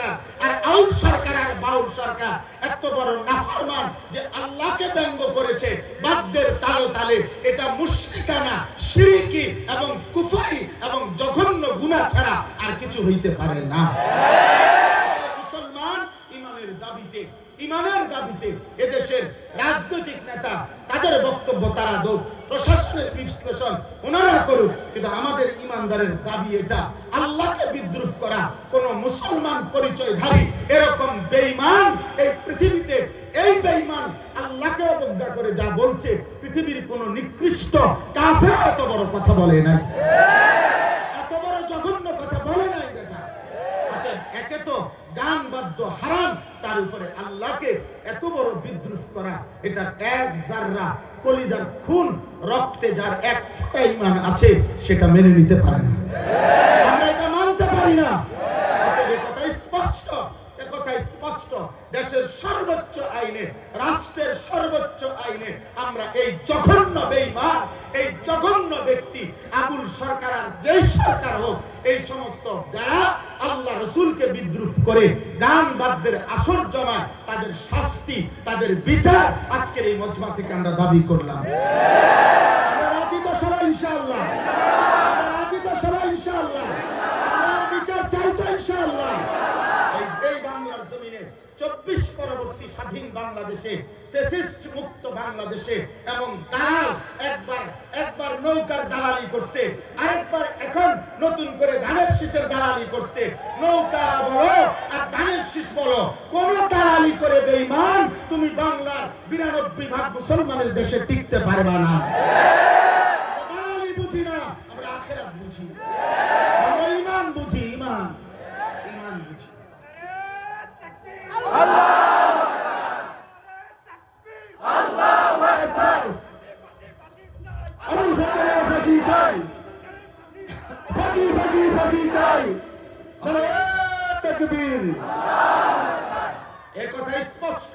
সরকার, আর আউল সরকার, আর বাউল সরকার। এত বড় নাফরমান যে আল্লাহকে ব্যঙ্গ করেছে বাদ্যের তালে তালে। এটা মুশরিকানা, শিরিকি এবং কুফরি এবং জঘন্য গুনাহ ছাড়া আর কিছু হইতে পারে না। মুসলমান ইমানের দাবিতে ইমানের দাবিতে এদেশের রাজনৈতিক নেতা, তাদের বক্তব্য তারা দোক প্রশাসনের বিশ্লেষণ ওনারা করুক, কিন্তু আমাদের ইমানদারের দাবি এটা। আল্লাহকে বিদ্রুপ করা কোন মুসলমান পরিচয়ধারী এরকম বেঈমান এই পৃথিবীতে, এই বেঈমান আল্লাহকে অবজ্ঞা করে যা বলছে, পৃথিবীর কোন নিকৃষ্ট কাফের এত বড় কথা বলে নাই। এত বড় জঘন্য কথা বলে নাই বেটা একে তো গান বাদ্য হারাম, তার উপরে আল্লাহকে এত বড় বিদ্রুপ করা, এটা এক জাররা কলিজার খুন রক্তে যার এক ফোঁটা ইমান আছে, সেটা মেনে নিতে পারে না। আমরা এটা মানতে পারি না। দেশের সর্বোচ্চ আইনে, রাষ্ট্রের সর্বোচ্চ আইনে আমরা এই জঘন্য বেঈমান, এই জঘন্য ব্যক্তি আবুল সরকার আর যেই সরকার হোক, এই সমস্ত যারা বিদ্রুপ করে গান বাদ্যের আসর জমায়, তাদের শাস্তি, তাদের বিচার আজকের এই মজমা থেকে আমরা দাবি করলাম। চব্বিশ পরবর্তী স্বাধীন বাংলাদেশে বাংলাদেশে এবং একবার একবার নৌকার দালালি করছে। আরেকবার এখন নতুন করে ধানের শীষের দালালি করছে। নৌকা বলো আর ধানের শীষ বলো। কোন দালালি করে বেইমান তুমি বাংলার বিরানব্বই ভাগ মুসলমানের দেশে টিকতে পারবা না আমরা দালালি বুঝি না আমরা আখেরাত বুঝি আমরা ইমান বুঝি ইমান ইমান বুঝি আবুল সরকারের ফাঁসি চাই। ফাঁসি ফাঁসি ফাঁসি চাই। তাকবীর এ কথা স্পষ্ট।